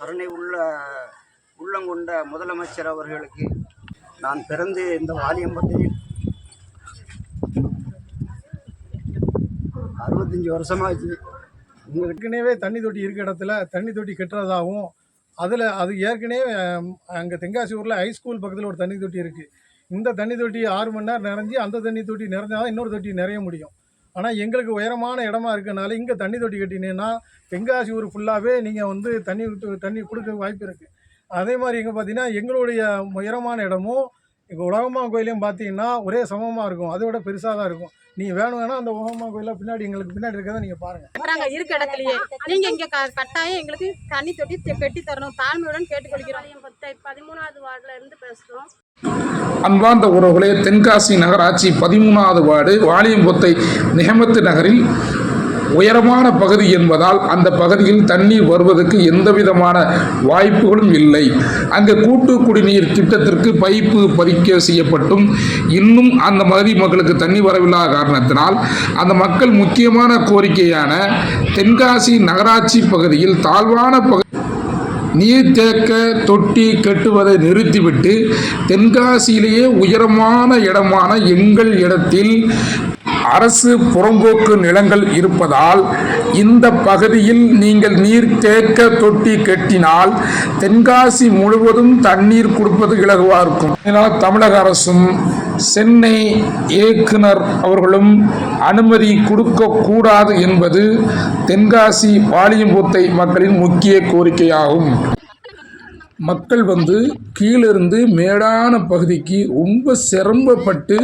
கருணை உள்ள உள்ளங்கொண்ட முதலமைச்சர் அவர்களுக்கு நான் பிறந்து இந்த வாலியம்பத்தில் அறுபத்தஞ்சி வருஷமாச்சு. ஏற்கனவே தண்ணி தொட்டி இருக்க இடத்துல தண்ணி தொட்டி கட்டுறதாகவும் அதில் அது ஏற்கனவே அங்கே தென்காசி ஊரில் ஹைஸ்கூல் பக்கத்தில் ஒரு தண்ணி தொட்டி இருக்குது இந்த தண்ணி தொட்டி ஆறு மணி நேரம் நிறைஞ்சி அந்த தண்ணி தொட்டி நிறைஞ்சால் தான் இன்னொரு தொட்டி நிறைய முடியும். ஆனால் எங்களுக்கு உயரமான இடமா இருக்கனால இங்கே தண்ணி தொட்டி கட்டினீங்கன்னா தென்காசி ஊர் ஃபுல்லாகவே நீங்கள் வந்து தண்ணி விட்டு- தண்ணி கொடுக்க வாய்ப்பு இருக்குது அதே மாதிரி இங்கே பார்த்தீங்கன்னா எங்களுடைய உயரமான இடமும் இங்கே உலகமா கோயிலையும் பார்த்தீங்கன்னா ஒரே சமமாக இருக்கும். அதை விட பெருசாக தான் இருக்கும். நீங்கள் வேணும் வேணால் அந்த உலகமா கோயிலில் பின்னாடி எங்களுக்கு பின்னாடி இருக்கிறத நீங்கள் பாருங்கள் கட்டுறாங்க இருக்க இடத்துலயே. நீங்க இங்க க- கட்டாயம் எங்களுக்கு தண்ணி தொட்டி கட்டி தரணும். தாழ்மையுடன் கேட்டுக்கொள்கிறோம். பத்து பதிமூணாவது வார்டுல இருந்து பேசுறோம். அன்பார்ந்த உறவுகளே தென்காசி நகராட்சி பதிமூணாவது வார்டு வாலியம்பொத்தை நிகமத்து நகரில் உயரமான பகுதி என்பதால் அந்த பகுதியில் தண்ணீர் வருவதற்கு எந்த விதமான வாய்ப்புகளும் இல்லை. அங்கு கூட்டு குடிநீர் திட்டத்திற்கு பைப்பு பதிக்க செய்யப்பட்டும். இன்னும் அந்த மாதிரி மக்களுக்கு தண்ணி வரவில்லாத காரணத்தினால் அந்த மக்கள் முக்கியமான கோரிக்கையான தென்காசி நகராட்சி பகுதியில் தாழ்வான பகுதி நீர்த்தேக்க தொட்டி கட்டுவதை நிறுத்திவிட்டு தென்காசியிலேயே உயரமான இடமான எங்கள் இடத்தில் அரசு புறம்போக்கு நிலங்கள் இருப்பதால் இந்த பகுதியில் நீங்கள் நீர் தேக்க தொட்டி கட்டினால் தென்காசி முழுவதும் தண்ணீர் கொடுப்பது இலகுவாக இருக்கும். இதனால் தமிழக அரசும் சென்னை இயக்குனர் அவர்களும் அனுமதி கொடுக்கக்கூடாது என்பது தென்காசி வாலியம்பூத்தை மக்களின் முக்கிய கோரிக்கையாகும். மக்கள் வந்து கீழிருந்து மேடான பகுதிக்கு ரொம்ப சிரமப்பட்டு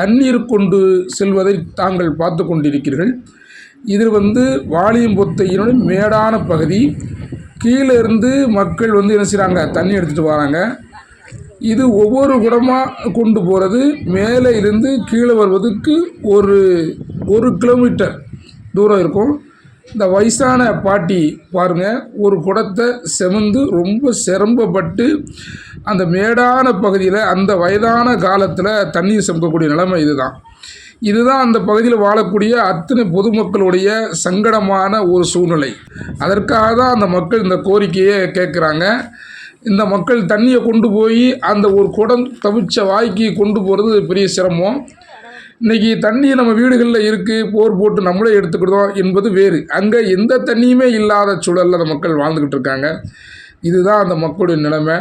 தண்ணீர் கொண்டு செல்வதை தாங்கள் பார்த்து கொண்டிருக்கிறீர்கள். இது வந்து வாலியம்பொத்தையினுடைய மேடான பகுதி. கீழே இருந்து மக்கள் வந்து என்ன செய்கிறாங்க தண்ணி எடுத்துகிட்டு வராங்க. இது ஒவ்வொரு குடமாக கொண்டு போகிறது மேலே இருந்து கீழே வருவதற்கு ஒரு ஒரு கிலோமீட்டர் தூரம் இருக்கும். இந்த வயசான பாட்டி பாருங்கள் ஒரு குடத்தை செமந்து ரொம்ப சிரமப்பட்டு அந்த மேடான பகுதியில் அந்த வயதான காலத்தில் தண்ணீர் செம்பக்கூடிய நிலைமை இதுதான். இதுதான் அந்த பகுதியில் வாழக்கூடிய அத்தனை பொதுமக்களுடைய சங்கடமான ஒரு சூழ்நிலை. அதற்காக தான் அந்த மக்கள் இந்த கோரிக்கையை கேட்குறாங்க. இந்த மக்கள் தண்ணியை கொண்டு போய் அந்த ஒரு குடம் தவிச்ச வாய்க்கு கொண்டு போகிறது பெரிய சிரமம். இன்னைக்கு தண்ணி நம்ம வீடுகளில் இருக்குது போர் போட்டு நம்மளே எடுத்துக்கிடுவோம் என்பது வேறு. அங்கே எந்த தண்ணியுமே இல்லாத சூழலில் அந்த மக்கள் வாழ்ந்துக்கிட்டு இருக்காங்க. இதுதான் அந்த மக்களுடைய நிலைமை.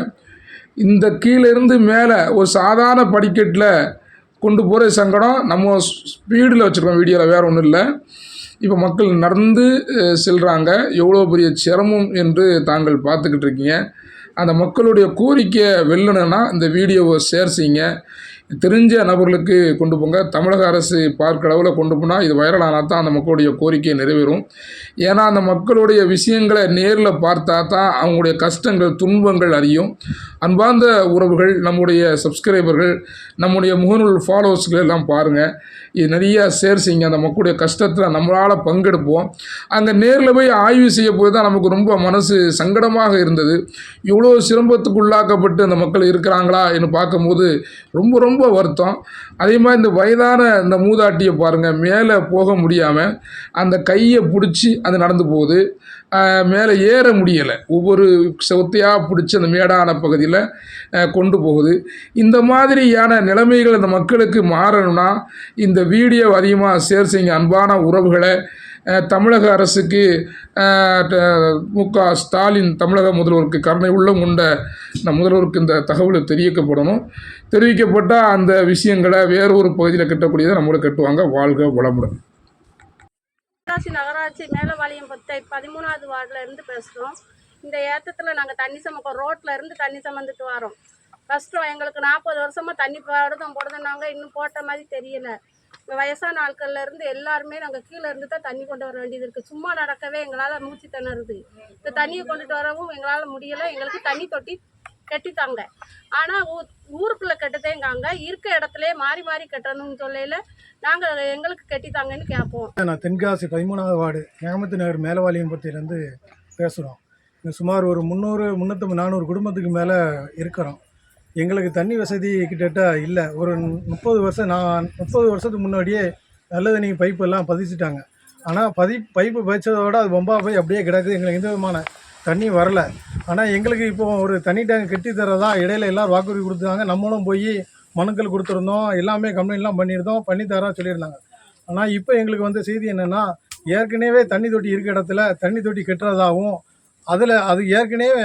இந்த கீழேருந்து மேலே ஒரு சாதாரண படிக்கட்டில் கொண்டு போகிற சங்கடம். நம்ம ஸ்பீடில் வச்சுருக்கோம் வீடியோவில் வேறு ஒன்றும் இல்லை. இப்போ மக்கள் நடந்து செல்கிறாங்க எவ்வளோ பெரிய சிரமம் என்று தாங்கள் பார்த்துக்கிட்டு இருக்கீங்க. அந்த மக்களுடைய கோரிக்கையை வெல்லணுன்னா இந்த வீடியோவை ஷேர் செய்யுங்க. தெரிஞ்ச நபர்களுக்கு கொண்டு போங்க. தமிழக அரசு பார்க்க அளவில் கொண்டு போனால் இது வைரலானால் தான் அந்த மக்களுடைய கோரிக்கை நிறைவேறும். ஏன்னா அந்த மக்களுடைய விஷயங்களை நேரில் பார்த்தா தான் அவங்களுடைய கஷ்டங்கள் துன்பங்கள் அறியும். அன்பார்ந்த உறவுகள் நம்முடைய சப்ஸ்கிரைபர்கள் நம்முடைய முகநூல் ஃபாலோவர்ஸ்கள் எல்லாம் பாருங்கள் இது நிறையா ஷேர் செய்யுங்க அந்த மக்களுடைய கஷ்டத்தில் நம்மளால் பங்கெடுப்போம். அங்கே நேரில் போய் ஆய்வு செய்ய போய் தான் நமக்கு ரொம்ப மனசு சங்கடமாக இருந்தது. இவ்வளோ சிரமத்துக்கு உள்ளாக்கப்பட்டு அந்த மக்கள் இருக்கிறாங்களா என்று பார்க்கும்போது ரொம்ப ரொம்ப ரொம்ப வருத்தம். அதே மாதிரி இந்த வயதான இந்த மூதாட்டியை பாருங்கள் மேலே போக முடியாமல் அந்த கையை பிடிச்சி அது நடந்து போகுது. மேலே ஏற முடியலை. ஒவ்வொரு செவத்தையாக பிடிச்சி அந்த மேடான பகுதியில் கொண்டு போகுது. இந்த மாதிரியான நிலைமைகள் அந்த மக்களுக்கு மாறணும்னா இந்த வீடியோ அதிகமாக ஷேர் செய்யுங்க. அன்பான உறவுகளை தமிழக அரசுக்கு மு க ஸ்டாலின் தமிழக முதல்வருக்கு கருணை உள்ளம் கொண்ட இந்த முதல்வருக்கு இந்த தகவல் தெரிவிக்கப்படணும். தெரிவிக்கப்பட்டால் அந்த விஷயங்களை வேறொரு பகுதியில் கட்டக்கூடியதை நம்மளும் கட்டுவாங்க. வாழ்க வளமுடன். தென்காசி நகராட்சி மேலவாளையம் பத்தை பதிமூணாவது வார்டில் இருந்து பேசுகிறோம் இந்த ஏற்றத்தில் நாங்கள் தண்ணி சமக்கோம் ரோட்டில் இருந்து தண்ணி சமந்துட்டு வரோம். கஷ்டம் எங்களுக்கு நாற்பது வருஷமாக தண்ணி போடுறதும் நாங்கள் இன்னும் போட்ட மாதிரி தெரியல. வயசான ஆட்கள்ல இருந்து எல்லாருமே நாங்கள் கீழே இருந்து தான் தண்ணி கொண்டு வர வேண்டியது இருக்குது சும்மா நடக்கவே எங்களால் மூச்சு திணறுது. இந்த தண்ணியை கொண்டுட்டு வரவும் எங்களால் முடியலை. எங்களுக்கு தண்ணி தொட்டி கட்டித்தாங்க. ஆனால் ஊ ஊருக்குள்ளே கட்டுதேங்காங்க. இருக்க இடத்துல மாறி மாறி கட்டணும்னு சொல்லையில் நாங்கள் எங்களுக்கு கட்டித்தாங்கன்னு கேட்போம் நான் தென்காசி பதிமூணாவது வார்டு நேமத்து நகர் மேலவாளியம்பட்டியிலேருந்து பேசுகிறோம் சுமார் ஒரு முந்நூறு முந்நூற்றம்பது நானூறு குடும்பத்துக்கு மேலே இருக்கிறோம். எங்களுக்கு தண்ணி வசதி கிட்டத்தட்ட இல்லை. ஒரு முப்பது வருஷம் நான் முப்பது வருஷத்துக்கு முன்னாடியே நல்ல தண்ணி பைப்பு எல்லாம் பதிச்சுட்டாங்க. ஆனால் பதி பைப்பு பதிச்சதோட அது பொம்பா போய் அப்படியே கிடக்குது. எங்களுக்கு எந்த விதமான தண்ணி வரல. ஆனால் எங்களுக்கு இப்போ ஒரு தனி டேங்க் கட்டி தரதா இடையில எல்லோரும் வாக்குறுதி கொடுத்தாங்க. நம்மளும் போய் மனுக்கள் கொடுத்துருந்தோம். எல்லாமே கம்ப்ளைண்ட்லாம் பண்ணியிருந்தோம். பண்ணி தரா சொல்லியிருந்தாங்க. ஆனால் இப்போ எங்களுக்கு வந்த செய்தி என்னென்னா ஏற்கனவே தண்ணி தொட்டி இருக்க இடத்துல தண்ணி தொட்டி கட்டுறதாகவும் அதில் அது ஏற்கனவே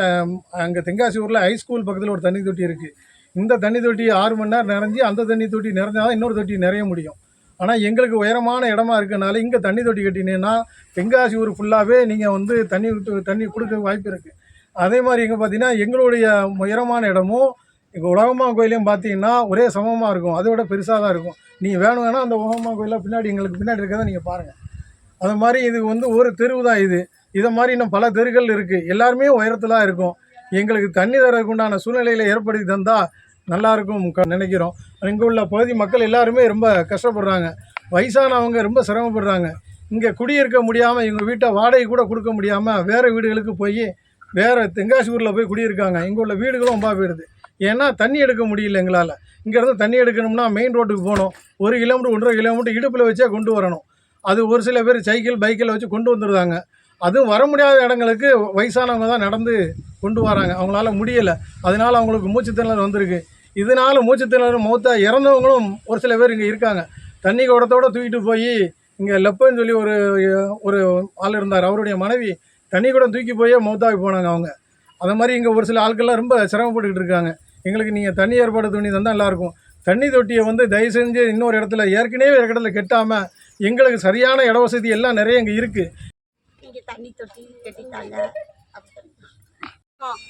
அங்கே தென்காசி ஊரில் ஹைஸ்கூல் பக்கத்தில் ஒரு தண்ணி தொட்டி இருக்குது இந்த தண்ணி தொட்டி ஆறு மணி நேரம் நிறைஞ்சி அந்த தண்ணி தொட்டி நிறைஞ்சால் தான் இன்னொரு தொட்டி நிறைய முடியும். ஆனால் எங்களுக்கு உயரமான இடமா இருக்கனால இங்கே தண்ணி தொட்டி கட்டினீங்கன்னா தென்காசி ஊர் ஃபுல்லாகவே நீங்கள் வந்து தண்ணி தண்ணி கொடுக்க வாய்ப்பு இருக்குது அதே மாதிரி இங்கே பார்த்தீங்கன்னா எங்களுடைய உயரமான இடமும் இங்கே உலகம்மா கோயிலையும் பார்த்தீங்கன்னா ஒரே சமமாக இருக்கும். அதை விட பெருசாக தான் இருக்கும். நீங்கள் வேணும் வேணால் அந்த உலகமா கோயிலில் பின்னாடி எங்களுக்கு பின்னாடி இருக்கிறத நீங்கள் பாருங்கள் அது மாதிரி இது வந்து ஒரு தெருவு தான் இது. இதை மாதிரி இன்னும் பல தெருக்கள் இருக்குது எல்லாருமே உயரத்தில் இருக்கும். எங்களுக்கு தண்ணி தரதுக்கு உண்டான சூழ்நிலையில் ஏற்படுத்தி தந்தால் நல்லாயிருக்கும் க- நினைக்கிறோம். இங்கே உள்ள பகுதி மக்கள் எல்லாருமே ரொம்ப கஷ்டப்படுறாங்க. வயசானவங்க ரொம்ப சிரமப்படுறாங்க. இங்கே குடியிருக்க முடியாமல் இவங்க வீட்டை வாடகை கூட கொடுக்க முடியாமல் வேறு வீடுகளுக்கு போய் வேறு தென்காசி ஊரில் போய் குடியிருக்காங்க. இங்கே உள்ள வீடுகளும் ரொம்ப போயிடுது. ஏன்னா தண்ணி எடுக்க முடியல எங்களால். இங்கேருந்து தண்ணி எடுக்கணும்னா மெயின் ரோட்டுக்கு போகணும். ஒரு கிலோமீட்டர் ஒன்றரை கிலோமீட்டர் இடுப்பில் வச்சே கொண்டு வரணும். அது ஒரு சில பேர் சைக்கிள் பைக்கில் வச்சு கொண்டு வந்துடுறாங்க அதுவும் வர முடியாத இடங்களுக்கு வயசானவங்க தான் நடந்து கொண்டு வராங்க. அவங்களால முடியலை. அதனால அவங்களுக்கு மூச்சுத்திணறல் வந்திருக்கு. இதனால மூச்சுத்திணறல் மௌத்தா இறந்தவங்களும் ஒரு சில பேர் இங்கே இருக்காங்க. தண்ணி குடத்தோட தூக்கிட்டு போய் இங்கே லெப்பன்னு சொல்லி ஒரு ஒரு ஆள் இருந்தார். அவருடைய மனைவி தண்ணி குடம் தூக்கி போய் மௌத்தாகி போனாங்க அவங்க. அது மாதிரி இங்கே ஒரு சில ஆட்கள்லாம் ரொம்ப சிரமப்பட்டுக்கிட்டு இருக்காங்க. எங்களுக்கு நீங்கள் தண்ணி ஏற்பாடு துணி தந்தால் நல்லாயிருக்கும் தண்ணி தொட்டியை வந்து தயவு செஞ்சு இன்னொரு இடத்துல ஏற்கனவே இருக்க இடத்துல கெட்டாமல் எங்களுக்கு சரியான இட வசதி எல்லாம் நிறைய இங்கே இருக்குது இங்கே தண்ணி தொட்டி கட்டிட்டாங்க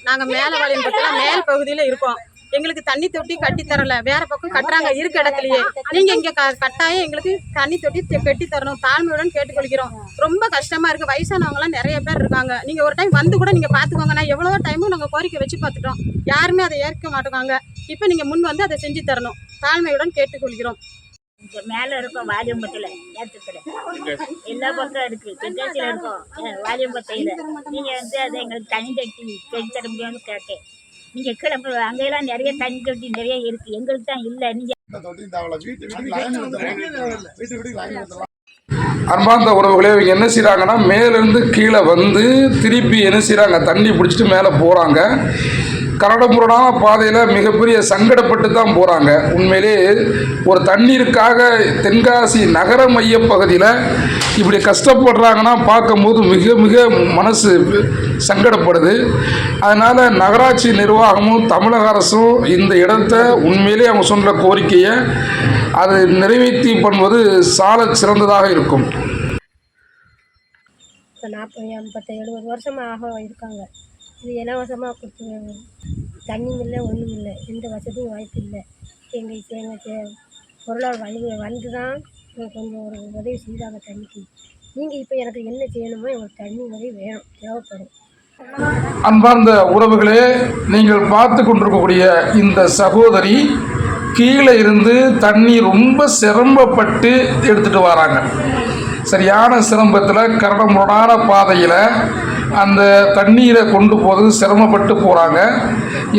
நாங்கள் மேலே வழிபத்தில் மேல் பகுதியில் இருக்கோம். எங்களுக்கு தண்ணி தொட்டி கட்டி தரல. வேற பக்கம் கட்டுறாங்க இருக்க இடத்துலயே. நீங்க இங்க க- கட்டாயம் எங்களுக்கு தண்ணி தொட்டி கட்டி தரணும். தாழ்மையுடன் கேட்டுக்கொள்கிறோம். ரொம்ப கஷ்டமா இருக்கு. வயசானவங்க எல்லாம் நிறைய பேர் இருக்காங்க. நீங்க ஒரு டைம் வந்து கூட நீங்க பாத்துக்கோங்க நான் எவ்வளவு டைமும் நாங்க கோரிக்கை வச்சு பார்த்துட்டோம் யாருமே அதை ஏற்க மாட்டோங்க இப்போ நீங்க முன் வந்து அதை செஞ்சு தரணும். தாழ்மையுடன் கேட்டுக்கொள்கிறோம். இங்க மேல இருக்கோம் வாலியம்பட்டில ஏத்தத்துல எல்லா பக்கம் இருக்கு. தென்காசியில இருக்கோம். அஹ் வாலியம்பட்டையில நீங்க வந்து அதை எங்களுக்கு தண்ணி தொட்டி கட்டி தர முடியும்னு கேட்டேன். நீங்க கிளம்பு அங்கெல்லாம் நிறைய தண்ணி தொட்டி நிறைய இருக்கு. எங்களுக்கு தான் இல்லை. நீங்க அன்பார்ந்த உறவுகளே இவங்க என்ன செய்கிறாங்கன்னா மேலேருந்து கீழே வந்து திருப்பி என்ன செய்கிறாங்க தண்ணி பிடிச்சிட்டு மேலே போகிறாங்க கரடமுரடான பாதையில் மிகப்பெரிய சங்கடப்பட்டு தான் போகிறாங்க உண்மையிலே ஒரு தண்ணீருக்காக தென்காசி நகர மைய பகுதியில் இப்படி கஷ்டப்படுறாங்கன்னா பார்க்கும்போது மிக மிக மனசு சங்கடப்படுது. அதனால் நகராட்சி நிர்வாகமும் தமிழக அரசும் இந்த இடத்த உண்மையிலே அவங்க சொல்கிற கோரிக்கையை அது நிறைவேற்றி பண்ணுவது சால சிறந்ததாக இருக்கும். இப்போ நாற்பது ஐம்பத்தி எழுபது வருஷமாக ஆக இருக்காங்க. இது இலவசமாக கொடுத்து தண்ணியும் இல்லை ஒன்றும் இல்லை. எந்த வசதியும் வாய்ப்பு இல்லை. எங்கள் இப்போ எங்கள் பொருளாதார வழி வந்து தான் கொஞ்சம் ஒரு உதவி செய்தாங்க தண்ணிக்கு. நீங்கள் இப்போ எனக்கு என்ன செய்யணுமோ எங்களுக்கு தண்ணி உதவி வேணும் தேவைப்படும். அன்பார்ந்த உறவுகளே நீங்கள் பார்த்து கொண்டிருக்கக்கூடிய இந்த சகோதரி கீழே இருந்து தண்ணி ரொம்ப சிரமப்பட்டு எடுத்துகிட்டு வராங்க. சரியான சிரமத்தில் கரடமுரடான பாதையில் அந்த தண்ணீரை கொண்டு போகிறது சிரமப்பட்டு போகிறாங்க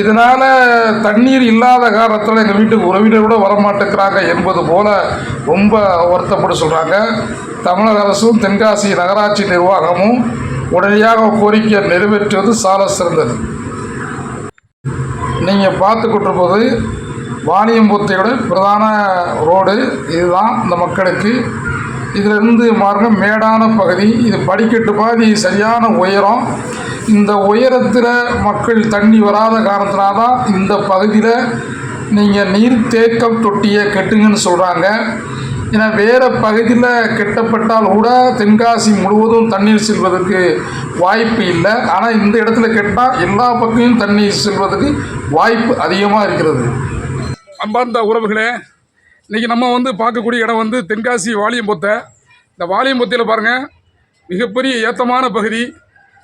இதனால் தண்ணீர் இல்லாத காரணத்தில் எங்கள் வீட்டுக்கு உறவினர் கூட வரமாட்டேங்கிறாங்க என்பது போல் ரொம்ப வருத்தப்பட்டு சொல்கிறாங்க தமிழக அரசும் தென்காசி நகராட்சி நிர்வாகமும் உடனடியாக கோரிக்கை நிறைவேற்றுவது சால சிறந்தது. நீங்கள் பார்த்து கொண்டிருப்பது வாணியம்புத்தையோட பிரதான ரோடு. இதுதான் இந்த மக்களுக்கு இதிலிருந்து மார்க்கம் மேடான பகுதி. இது படிக்கட்டு பாதி சரியான உயரம். இந்த உயரத்தில் மக்கள் தண்ணி வராத காரணத்தினால தான் இந்த பகுதியில் நீங்கள் நீர் தேக்கம் தொட்டியை கெட்டுங்கன்னு சொல்கிறாங்க ஏன்னா வேறு பகுதியில் கெட்டப்பட்டால் கூட தென்காசி முழுவதும் தண்ணீர் செல்வதற்கு வாய்ப்பு இல்லை. ஆனால் இந்த இடத்துல கெட்டால் எல்லா பக்கமும் தண்ணீர் செல்வதற்கு வாய்ப்பு அதிகமாக இருக்கிறது. அன்பார்ந்த உறவுகளே இன்றைக்கி நம்ம வந்து பார்க்கக்கூடிய இடம் வந்து தென்காசி வாலியம்பொத்தை இந்த வாலியம்பொத்தையில் பாருங்கள் மிகப்பெரிய ஏத்தமான பகுதி.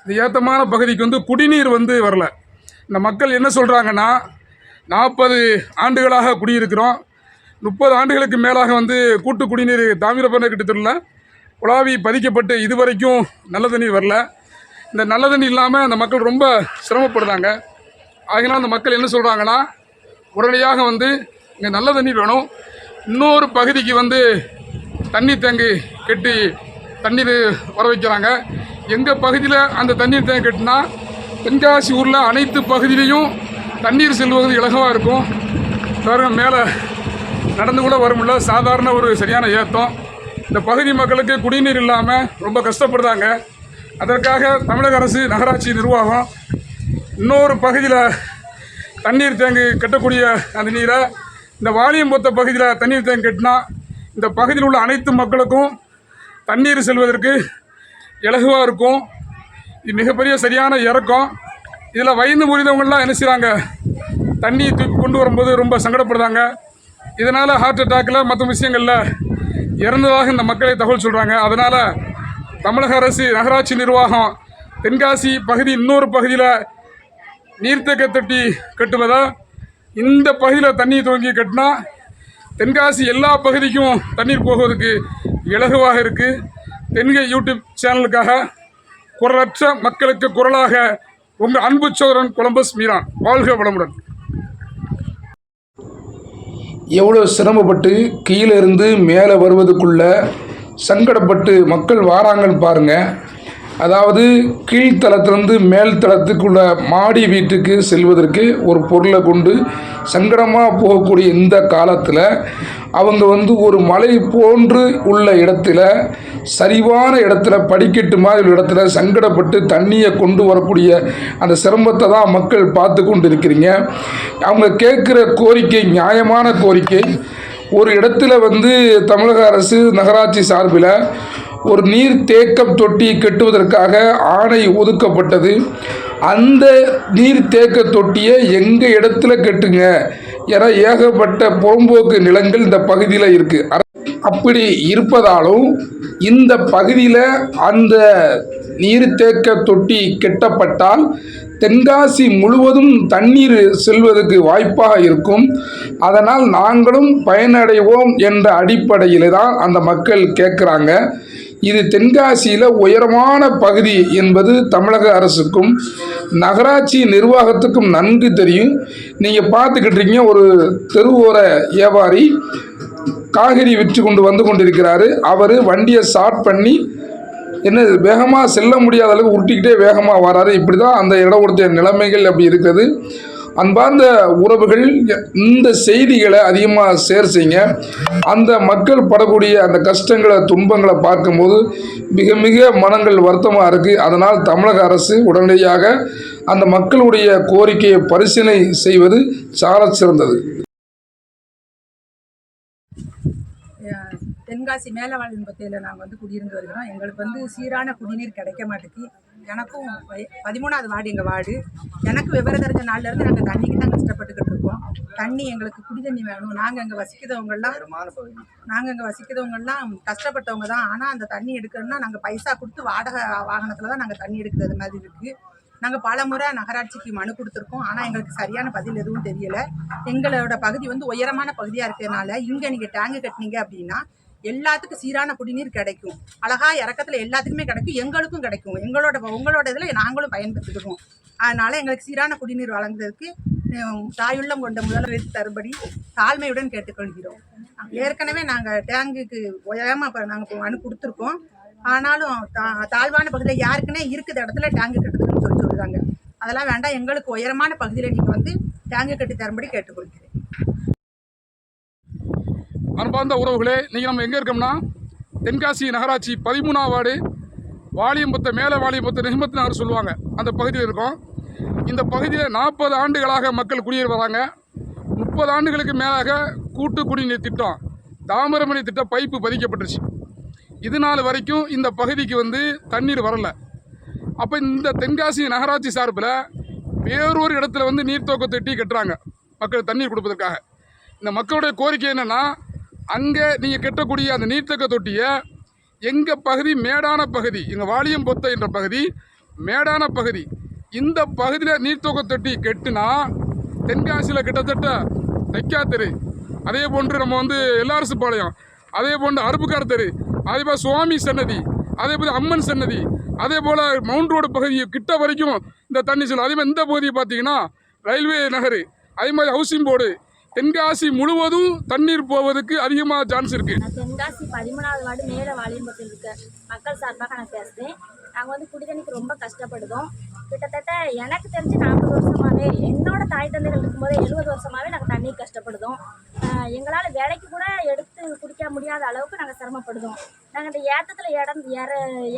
இந்த ஏத்தமான பகுதிக்கு வந்து குடிநீர் வந்து வரல. இந்த மக்கள் என்ன சொல்கிறாங்கன்னா நாற்பது ஆண்டுகளாக குடியிருக்கிறோம். முப்பது ஆண்டுகளுக்கு மேலாக வந்து கூட்டு குடிநீர் தாமிரபரண கிட்டத்தில் உலாவி பதிக்கப்பட்டு இதுவரைக்கும் நல்ல தண்ணீர் வரல. இந்த நல்ல தண்ணி இல்லாமல் அந்த மக்கள் ரொம்ப சிரமப்படுறாங்க. ஆகினால் அந்த மக்கள் என்ன சொல்கிறாங்கன்னா உடனடியாக வந்து இங்கே நல்ல தண்ணீர் வேணும். இன்னொரு பகுதிக்கு வந்து தண்ணீர் தேங்கி கட்டி தண்ணீர் வர வைக்கிறாங்க. எங்கள் பகுதியில் அந்த தண்ணீர் தேங்கி கட்டினா தென்காசி ஊரில் அனைத்து பகுதியிலையும் தண்ணீர் செல்வது இலகுவாக இருக்கும். பாருங்க மேலே நடந்து கூட வர சாதாரண ஒரு சரியான ஏத்தம். இந்த பகுதி மக்களுக்கு குடிநீர் இல்லாமல் ரொம்ப கஷ்டப்படுறாங்க. அதற்காக தமிழக அரசு நகராட்சி நிர்வாகம் இன்னொரு பகுதியில் தண்ணீர் தேங்கி கட்டக்கூடிய அந்த நீரை இந்த வாலியம்பொத்த பகுதியில் தண்ணீர் தேங்கி கட்டினா இந்த பகுதியில் உள்ள அனைத்து மக்களுக்கும் தண்ணீர் செல்வதற்கு இலகுவாக இருக்கும். இது மிகப்பெரிய சரியான இறக்கம். இதில் வயது முறிந்தவங்கள்லாம் என்ன செய்கிறாங்க தண்ணி தூக்கி கொண்டு வரும்போது ரொம்ப சங்கடப்படுறாங்க. இதனால் ஹார்ட் அட்டாக்கில் மற்ற விஷயங்களில் இறந்ததாக இந்த மக்களை தகவல் சொல்கிறாங்க அதனால் தமிழக அரசு நகராட்சி நிர்வாகம் தென்காசி பகுதி இன்னொரு பகுதியில் நீர்த்தேக்க தொட்டி கட்டுவதை இந்த பகுதியில் தண்ணீர் துவங்கி கட்டினா தென்காசி எல்லா பகுதிக்கும் தண்ணீர் போவதற்கு இலகுவாக இருக்குது தென்கை யூடியூப் சேனலுக்காக குரலற்ற மக்களுக்கு குரலாக உங்கள் அன்பு சோதரன் கொலம்பஸ் மீரான் வாழ்க வளமுடன். எவ்வளோ சிரமப்பட்டு கீழே இருந்து மேலே வருவதுக்குள்ள சங்கடப்பட்டு மக்கள் வாராங்கன்னு பாருங்கள் அதாவது கீழ்த்தளத்திலிருந்து மேல் தளத்துக்குள்ள மாடி வீட்டுக்கு செல்வதற்கு ஒரு பொருளை கொண்டு சங்கடமாக போகக்கூடிய இந்த காலத்தில் அவங்க வந்து ஒரு மலை போன்று உள்ள இடத்துல சரிவான இடத்துல படிக்கட்டு மாதிரி உள்ள இடத்துல சங்கடப்பட்டு தண்ணியை கொண்டு வரக்கூடிய அந்த சிரமத்தை தான் மக்கள் பார்த்து கொண்டு இருக்கிறீங்க அவங்க கேட்குற கோரிக்கை நியாயமான கோரிக்கை ஒரு இடத்துல வந்து தமிழக அரசு நகராட்சி சார்பில் ஒரு நீர் தேக்கம் தொட்டி கட்டுவதற்காக ஆணை ஒதுக்கப்பட்டது. அந்த நீர் தேக்க தொட்டியை எங்கள் இடத்துல கட்டுங்க? என ஏகப்பட்ட புறம்போக்கு நிலங்கள் இந்த பகுதியில் இருக்குது அப்படி இருப்பதாலும் இந்த பகுதியில் அந்த நீர் தேக்க தொட்டி கெட்டப்பட்டால் தென்காசி முழுவதும் தண்ணீர் செல்வதற்கு வாய்ப்பாக இருக்கும். அதனால் நாங்களும் பயனடைவோம் என்ற அடிப்படையில் தான் அந்த மக்கள் கேட்குறாங்க. இது தென்காசியில் உயரமான பகுதி என்பது தமிழக அரசுக்கும் நகராட்சி நிர்வாகத்துக்கும் நன்கு தெரியும். நீங்கள் பார்த்துக்கிட்டீங்க ஒரு தெருவோர வியாபாரி காய்கறி விற்று கொண்டு வந்து கொண்டிருக்கிறாரு. அவர் வண்டியை ஸ்டார்ட் பண்ணி என்ன வேகமாக செல்ல முடியாத அளவுக்கு உருட்டிக்கிட்டே வேகமாக வராரு. இப்படி தான் அந்த இடம் கொடுத்த நிலைமைகள் அப்படி இருக்குது அன்பார்ந்த உறவுகள் இந்த செய்திகளை அதிகமாக ஷேர் செய்யுங்க. அந்த மக்கள் படக்கூடிய அந்த கஷ்டங்களை துன்பங்களை பார்க்கும்போது மிக மிக மனங்கள் வருத்தமாக இருக்குது அதனால் தமிழக அரசு உடனடியாக அந்த மக்களுடைய கோரிக்கையை பரிசீலனை செய்வது சாலச் சிறந்தது. தென்காசி தென்காசி பத்தியில் நாங்கள் வந்து குடியிருந்து வருகிறோம். எங்களுக்கு வந்து சீரான குடிநீர் கிடைக்க மாட்டேங்குது. எனக்கும் பதிமூணாவது வார்டு எங்கள் வார்டு. எனக்கு விவரம் தெரிஞ்ச நாள்லேருந்து நாங்கள் தண்ணிக்கு தான் கஷ்டப்பட்டுக்கிட்டு இருக்கோம். தண்ணி எங்களுக்கு குடி தண்ணி வேணும். நாங்கள் அங்கே வசிக்கிறவங்கெல்லாம் நாங்கள் இங்கே வசிக்கிறவங்கெல்லாம் கஷ்டப்பட்டவங்க தான். ஆனால் அந்த தண்ணி எடுக்கணும்னா நாங்கள் பைசா கொடுத்து வாடகை வாகனத்தில் தான் நாங்கள் தண்ணி எடுக்கிறது மாதிரி இருக்குது நாங்கள் பல முறை நகராட்சிக்கு மனு கொடுத்துருக்கோம். ஆனால் எங்களுக்கு சரியான பதில் எதுவும் தெரியல. எங்களோட பகுதி வந்து உயரமான பகுதியாக இருக்கிறதுனால இங்கே நீங்கள் டேங்கு கட்டினீங்க அப்படின்னா எல்லாத்துக்கும் சீரான குடிநீர் கிடைக்கும். அழகா இறக்கத்தில் எல்லாத்துக்குமே கிடைக்கும். எங்களுக்கும் கிடைக்கும். எங்களோட உங்களோட இதில் நாங்களும் பயன்படுத்திக்குவோம் அதனால எங்களுக்கு சீரான குடிநீர் வழங்குறதுக்கு தாயுள்ளம் கொண்ட முதல்வர் தரும்படி தாழ்மையுடன் கேட்டுக்கொள்கிறோம். ஏற்கனவே நாங்கள் டேங்குக்கு உயரமாக இப்போ நாங்கள் அனு கொடுத்துருக்கோம். ஆனாலும் தா- தாழ்வான பகுதியில் யாருக்குன்னே இருக்குது இடத்துல டேங்கு கட்டுறதுன்னு சொல்லி சொல்லுறாங்க அதெல்லாம் வேண்டாம். எங்களுக்கு உயரமான பகுதியில் நீங்கள் வந்து டேங்கு கட்டி தரும்படி கேட்டுக்கொள்கிறோம். அன்பார்ந்த உறவுகளே நீங்கள் நம்ம எங்கே இருக்கோம்னா தென்காசி நகராட்சி பதிமூணாம் வார்டு வாலியம்புத்த மேலே வாலியம்புத்த நிகமத்து நகர் சொல்லுவாங்க. அந்த பகுதியில் இருக்கோம். இந்த பகுதியில் நாற்பது ஆண்டுகளாக மக்கள் குடியேறி வராங்க. முப்பது ஆண்டுகளுக்கு மேலாக கூட்டு குடிநீர் திட்டம் தாமிரமணி திட்டம் பைப்பு பதிக்கப்பட்டுருச்சு. இது நாள் வரைக்கும் இந்த பகுதிக்கு வந்து தண்ணீர் வரல. அப்போ இந்த தென்காசி நகராட்சி சார்பில் வேறொரு இடத்துல வந்து நீர்த்தோக்க தொட்டி கட்டுறாங்க. மக்கள் தண்ணீர் கொடுப்பதற்காக. இந்த மக்களுடைய கோரிக்கை என்னென்னா அங்கே நீங்கள் கட்டக்கூடிய அந்த நீர்த்தக்க தொட்டியை எங்கள் பகுதி மேடான பகுதி எங்கள் வாலியம்பொத்த என்ற பகுதி மேடான பகுதி இந்த பகுதியில் நீர்த்தொக்க தொட்டி கெட்டுனா தென்காசியில் கிட்டத்தட்ட தெக்காத்தெரு அதே போன்று நம்ம வந்து எல்லாரசு பாளையம் அதே போன்று அருப்புக்கார் தெரு அதே போல் சுவாமி சன்னதி அதே போல் அம்மன் சன்னதி அதே போல் மவுண்ட் ரோடு பகுதி கிட்ட வரைக்கும் இந்த தண்ணி செல்லும். அதே மாதிரி இந்த பகுதியை பார்த்தீங்கன்னா ரயில்வே நகர் அதே மாதிரி ஹவுசிங் போர்டு தென்காசி முழுவதும் தண்ணீர் போவதுக்கு அதிகமாக சான்ஸ் இருக்குது நான் தென்காசி பதிமூணாவது வார்டு மேலே வாலியம்பத்தில் இருக்க மக்கள் சார்பாக நான் பேசுகிறேன் நாங்கள் வந்து குடிதண்ணிக்கு ரொம்ப கஷ்டப்படுதோம் கிட்டத்தட்ட எனக்கு தெரிஞ்சு நாற்பது வருஷமாவே என்னோட தாய் தந்தைகள் இருக்கும்போது எழுபது வருஷமாவே நாங்கள் தண்ணீர் கஷ்டப்படுதோம் எங்களால் வேலைக்கு கூட எடுத்து குடிக்க முடியாத அளவுக்கு நாங்கள் சிரமப்படுதோம் நாங்கள் இந்த ஏத்தத்தில் இடம் ஏற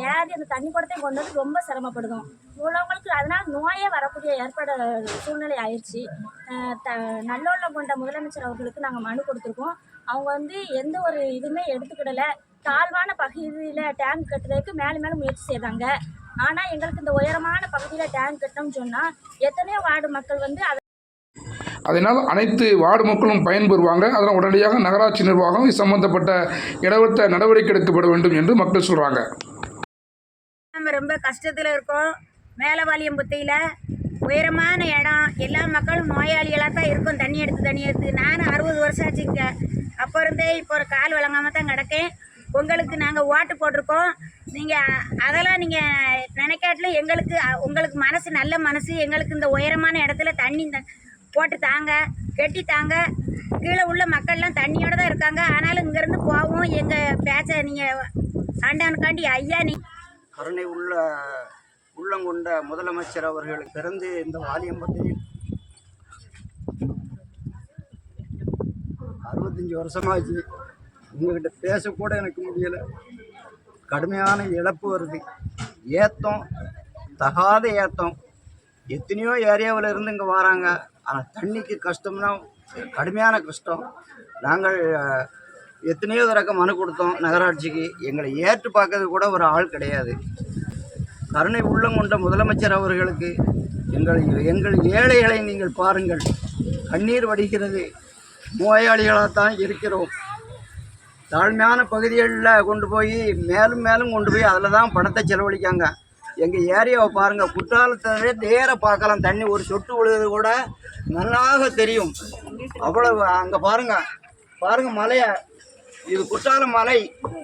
ஏறி அந்த தண்ணி குடத்தையும் கொண்டு வந்து ரொம்ப சிரமப்படுதோம் உள்ளவங்களுக்கு அதனால நோயே வரக்கூடிய ஏற்பட சூழ்நிலை ஆயிடுச்சு. த நல்லுள்ளம் கொண்ட முதலமைச்சர் அவர்களுக்கு நாங்கள் மனு கொடுத்துருக்கோம். அவங்க வந்து எந்த ஒரு இதுவுமே எடுத்துக்கிடலை. தாழ்வான பகுதியில் டேங்க் கட்டுறதுக்கு மேலே மேலே முயற்சி செய்தாங்க ஆனால் எங்களுக்கு இந்த உயரமான பகுதியில் டேங்க் கட்டணும்னு சொன்னால் எத்தனையோ வார்டு மக்கள் வந்து அதை அதனால் அனைத்து வார்டு மக்களும் பயன்பெறுவாங்க. அதனால் உடனடியாக நகராட்சி நிர்வாகம் இது சம்பந்தப்பட்ட இடவத்த நடவடிக்கை எடுக்கப்பட வேண்டும் என்று மக்கள் சொல்கிறாங்க நம்ம ரொம்ப கஷ்டத்தில் இருக்கோம். மேலவாளியம்புத்தையில் உயரமான இடம். எல்லா மக்களும் நோயாளிகளாக தான் இருக்கும். தண்ணி எடுத்து தண்ணி எடுத்து. நானும் அறுபது வருஷம் ஆச்சுங்க அப்போ இருந்தே இப்போ ஒரு கால் வழங்காமல் தான் கிடக்கேன். உங்களுக்கு நாங்கள் ஓட்டு போட்டிருக்கோம். நீங்கள் அதெல்லாம் நீங்கள் நினைக்காட்டிலும் எங்களுக்கு அ, உங்களுக்கு மனசு நல்ல மனசு. எங்களுக்கு இந்த உயரமான இடத்துல தண்ணி த- போட்டு தாங்க கெட்டி தாங்க. கீழே உள்ள மக்கள்லாம் தண்ணியோட தான் இருக்காங்க. ஆனாலும் இங்கேருந்து போவோம். எங்கள் பேச்சை நீங்கள் ஆண்டானுக்காண்டி ஐயா நீ கருணை உள்ள உள்ளங்கொண்ட முதலமைச்சர் அவர்கள் பிறந்து இந்த வாலியம்பத்தில் அறுபத்தஞ்சி வருஷமாச்சு. உங்ககிட்ட பேசக்கூட எனக்கு முடியலை. கடுமையான இழப்பு வருது. ஏத்தம் தகாத ஏத்தம். எத்தனையோ ஏரியாவில் இருந்து இங்கே வராங்க. ஆனால் தண்ணிக்கு கஷ்டம்னா கடுமையான கஷ்டம். நாங்கள் எத்தனையோ தடவை மனு கொடுத்தோம் நகராட்சிக்கு. எங்களை ஏற்று பார்க்கறது கூட ஒரு ஆள் கிடையாது. கருணை உள்ளம் கொண்ட முதலமைச்சர் அவர்களுக்கு எங்கள் எங்கள் ஏழைகளை நீங்கள் பாருங்கள். கண்ணீர் வடிகிறது. நோயாளிகளாகத்தான் இருக்கிறோம். தாழ்மையான பகுதிகளில் கொண்டு போய் மேலும் மேலும் கொண்டு போய் அதில் தான் பணத்தை செலவழிக்காங்க. எங்கள் ஏரியாவை பாருங்கள் குற்றாலத்திலே நேராக பார்க்கலாம். தண்ணி ஒரு சொட்டு விழுகிறது கூட நல்லாக தெரியும். அவ்வளவு அங்கே பாருங்கள் பாருங்கள் மலையை. இது குற்றால மலை.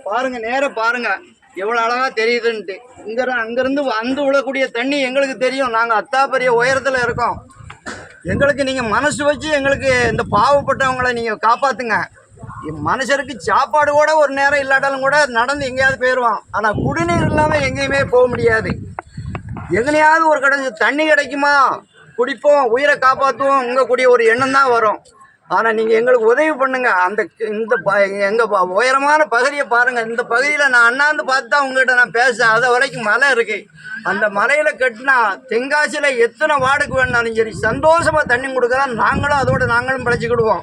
பாருங்கள் நேராக பாருங்கள் எவ்வளோ அழகாக தெரியுதுன்ட்டு. இங்கே அங்கேருந்து வந்து விழக்கூடிய தண்ணி எங்களுக்கு தெரியும். நாங்கள் அத்தா பெரிய உயரத்தில் இருக்கோம். எங்களுக்கு நீங்கள் மனசு வச்சு எங்களுக்கு இந்த பாவப்பட்டவங்களை நீங்கள் காப்பாற்றுங்க மனுஷருக்கு சாப்பாடு கூட ஒரு நேரம் இல்லாட்டாலும் கூட நடந்து எங்கேயாவது போயிடுவான் ஆனால் குடிநீர் இல்லாமல் எங்கேயுமே போக முடியாது. எங்கனையாவது ஒரு கடை தண்ணி கிடைக்குமா? குடிப்போம் உயிரை காப்பாற்றுவோம் உங்கள் கூடிய ஒரு எண்ணம் தான் வரும். ஆனால் நீங்கள் எங்களுக்கு உதவி பண்ணுங்க. அந்த இந்த எங்கள் உயரமான பகுதியை பாருங்கள் இந்த பகுதியில் நான் அண்ணாந்து பார்த்து தான் உங்கள்கிட்ட நான் பேசுகிறேன் அது வரைக்கும் மலை இருக்குது அந்த மலையில் கட்டினா தென்காசியில் எத்தனை வார்டுக்கு வேணாலும் சரி சந்தோஷமாக தண்ணி கொடுக்குறோம் நாங்களும் அதோட நாங்களும் பிழைச்சிக்கிடுவோம்.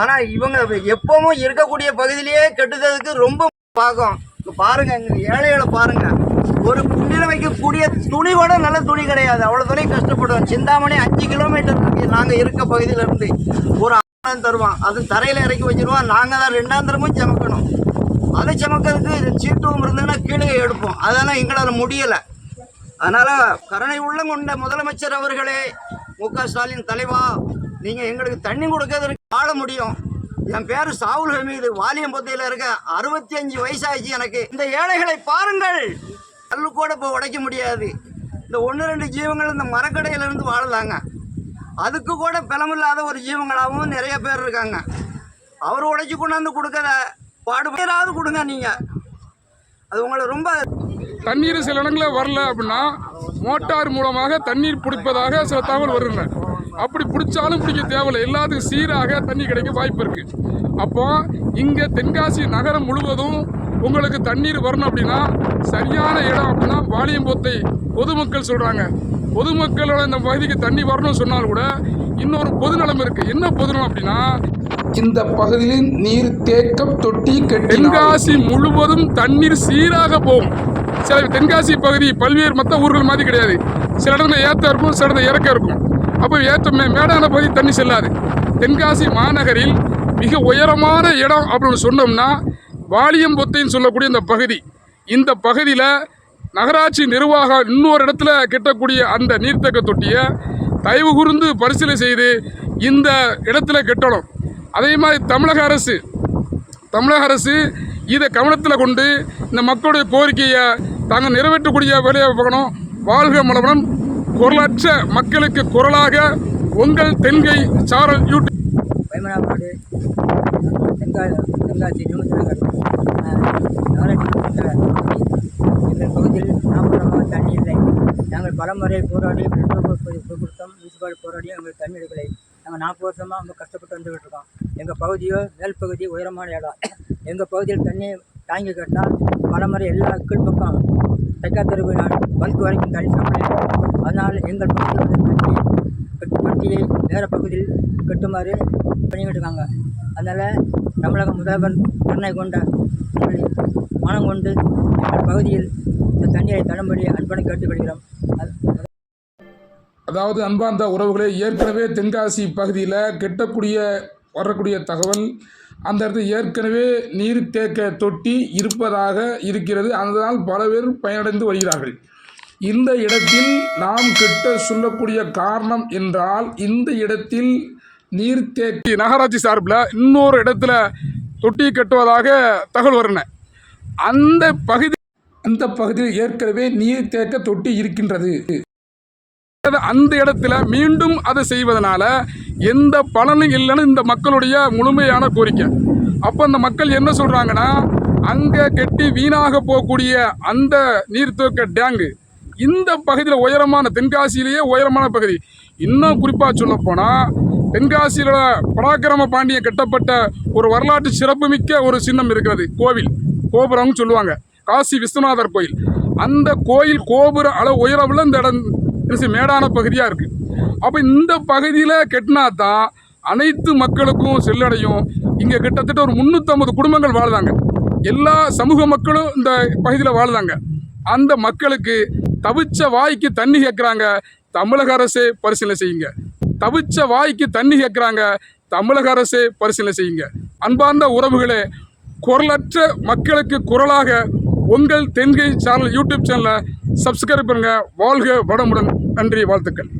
ஆனால் இவங்க எப்பவும் இருக்கக்கூடிய பகுதியிலேயே கட்டுறதுக்கு ரொம்ப பார்க்கும் பாருங்க எங்க ஏழைகளை பாருங்க. ஒரு குண்டில வைக்கக்கூடிய துணி கூட நல்ல துணி கிடையாது. அவ்வளோ துணி கஷ்டப்படுவோம். சிந்தாமணி அஞ்சு கிலோமீட்டர் நாங்கள் இருக்க பகுதியிலேருந்து ஒரு தருவான். அது தரையில் இறக்கி வச்சிருவான். நாங்கள் தான் ரெண்டாந்திரமும் சமைக்கணும். அதை சமைக்கிறதுக்கு சீட்டுவம் இருந்ததுன்னா கீழே எடுப்போம். அதெல்லாம் எங்களால் முடியலை. அதனால் கருணை உள்ளம் கொண்ட முதலமைச்சர் அவர்களே மு க ஸ்டாலின் தலைவா நீங்கள் எங்களுக்கு தண்ணி கொடுக்கறதுக்கு வாழ முடியும். என் பேர் சாவுல் ஹமீது. வாலியம்பத்தியில் இருக்க அறுபத்தி அஞ்சு வயசாயிடுச்சு எனக்கு. இந்த ஏழைகளை பாருங்கள். கல்லு கூட இப்போ உடைக்க முடியாது. இந்த ஒன்று ரெண்டு ஜீவங்கள் இந்த மரக்கடையில இருந்து வாழலாங்க அதுக்கு கூட பலமில்லாத ஒரு ஜீவங்களாகவும் நிறைய பேர் இருக்காங்க. அவர் உடைச்சு கொண்டாந்து கொடுக்கற பாடுபயிராவது கொடுங்க நீங்கள் அது உங்களை ரொம்ப தண்ணீர் சில இடங்களில் வரல அப்படின்னா மோட்டார் மூலமாக தண்ணீர் பிடிப்பதாக சில தகவல் வருங்க. அப்படி பிடிச்சாலும் பிடிக்க தேவையில்லை. எல்லாத்துக்கும் சீராக தண்ணி கிடைக்க வாய்ப்பு இருக்குது அப்போ இங்கே தென்காசி நகரம் முழுவதும் உங்களுக்கு தண்ணீர் வரணும் அப்படின்னா சரியான இடம் அப்படின்னா வாலியம்போத்தை பொதுமக்கள் சொல்கிறாங்க பொதுமக்களோட இந்த பகுதிக்கு தண்ணி வரணும்னு சொன்னாலும் கூட இன்னொரு பொதுநலம் இருக்கு. என்ன பொதுநலம் அப்படின்னா இந்த பகுதியில் நீர் தேக்கம் தொட்டி தென்காசி முழுவதும் தண்ணீர் சீராக போகும். சில தென்காசி பகுதி பல்வேறு மற்ற ஊர்கள் மாதிரி கிடையாது. சில இடத்துல ஏற்றம் இருக்கும் சில இடத்துல இறக்கம் இருக்கும். அப்போ ஏற்ற மே- மேடான பகுதி தண்ணி செல்லாது. தென்காசி மாநகரில் மிக உயரமான இடம் அப்படின்னு சொன்னோம்னா வாலியம்பொத்தைன்னு சொல்லக்கூடிய இந்த பகுதி. இந்த பகுதியில் நகராட்சி நிர்வாகம் இன்னொரு இடத்துல கட்டக்கூடிய அந்த நீர்த்தக்க தொட்டியை தயவு கூர்ந்து பரிசீலனை செய்து இந்த இடத்துல கட்டணும். அதே மாதிரி தமிழக அரசு தமிழக அரசு இதை கவனத்தில் கொண்டு இந்த மக்களுடைய கோரிக்கையை தாங்கள் நிறைவேற்றக்கூடிய வேலையை பார்க்கணும். வாழ்க மலவனம். குரலற்ற மக்களுக்கு குரலாக உங்கள் தென்கை சாரல் யூடியூப். பைமனாபாடு தென்காசி நியூஸ் நகர் நகராட்சி எங்கள் பகுதியில் நாற்பது தண்ணி இல்லை. நாங்கள் பலமுறை போராடி கொடுத்தோம். முனிசிபாலிட்டி போராடி எங்களுக்கு தண்ணி எடுக்கலை. நாங்கள் நாற்பது வருஷமாக ரொம்ப கஷ்டப்பட்டு வந்துக்கிட்டு இருக்கோம். எங்கள் பகுதியோ மேல் பகுதி உயரமான இடம். எங்கள் பகுதியில் தண்ணி தாங்கி கட்டால் பலமுறை எல்லா கீழ் பக்கம் தைக்காத்தெருவு பங்கு வரைக்கும் தண்ணி சப்ளை அதனால் எங்கள் பகுதியில் வந்து தண்ணி கட்டு கட்டியை வேறு பகுதியில் கட்டுமாறு பண்ணிக்கிட்டு இருக்காங்க. அதனால் தமிழக முதல்வர் கருணை கொண்ட மனம் கொண்டு எங்கள் பகுதியில் இந்த தண்ணீரை தடும்படி அன்பனை கேட்டுக்கொள்கிறோம். அது அதாவது அன்பார்ந்த உறவுகளே ஏற்கனவே தென்காசி பகுதியில் கெட்டக்கூடிய வரக்கூடிய தகவல் அந்த இடத்துல ஏற்கனவே நீர்த்தேக்க தொட்டி இருப்பதாக இருக்கிறது. அதனால் பல பேர் பயனடைந்து வருகிறார்கள். இந்த இடத்தில் நாம் கிட்ட சொல்லக்கூடிய காரணம் என்றால் இந்த இடத்தில் நீர்த்தேக்கி நகராட்சி சார்பில் இன்னொரு இடத்துல தொட்டி கட்டுவதாக தகவல் வரன அந்த பகுதி அந்த பகுதியில் ஏற்கனவே தேக்க தொட்டி இருக்கின்றது. அந்த இடத்துல மீண்டும் அதை செய்வதனால எந்த பலனும் இல்லைன்னு இந்த மக்களுடைய முழுமையான கோரிக்கை. அப்போ அந்த மக்கள் என்ன சொல்கிறாங்கன்னா அங்கே கெட்டி வீணாக போகக்கூடிய அந்த நீர்த்தேக்க டேங்கு இந்த பகுதியில் உயரமான தென்காசியிலேயே உயரமான பகுதி. இன்னும் குறிப்பாக சொல்ல போனால் தென்காசியில் பராக்கிரம பாண்டியன் கட்டப்பட்ட ஒரு வரலாற்று சிறப்புமிக்க ஒரு சின்னம் இருக்கிறது கோவில். கோபுரம்னு சொல்லுவாங்க. காசி விஸ்வநாதர் கோயில். அந்த கோயில் கோபுர அளவு உயரவில் இந்த இடம் என்ன மேடான பகுதியாக இருக்குது அப்போ இந்த பகுதியில் கெட்டினா தான் அனைத்து மக்களுக்கும் செல்லடையும். இங்கே கிட்டத்தட்ட ஒரு முந்நூற்றம்பது குடும்பங்கள் வாழ்ந்தாங்க. எல்லா சமூக மக்களும் இந்த பகுதியில் வாழ்ந்தாங்க. அந்த மக்களுக்கு தவிச்ச வாய்க்கு தண்ணி கேட்குறாங்க தமிழக அரசே பரிசீலனை செய்யுங்க. தவிச்ச வாய்க்கு தண்ணி கேட்குறாங்க தமிழக அரசே பரிசீலனை செய்யுங்க. அன்பார்ந்த உறவுகளே குரலற்ற மக்களுக்கு குரலாக உங்கள் தென்கை சேனல் யூடியூப் சேனலை சப்ஸ்கிரைப் பண்ணுங்கள் வாழ்க வளமுடன். நன்றி வாழ்த்துக்கள்.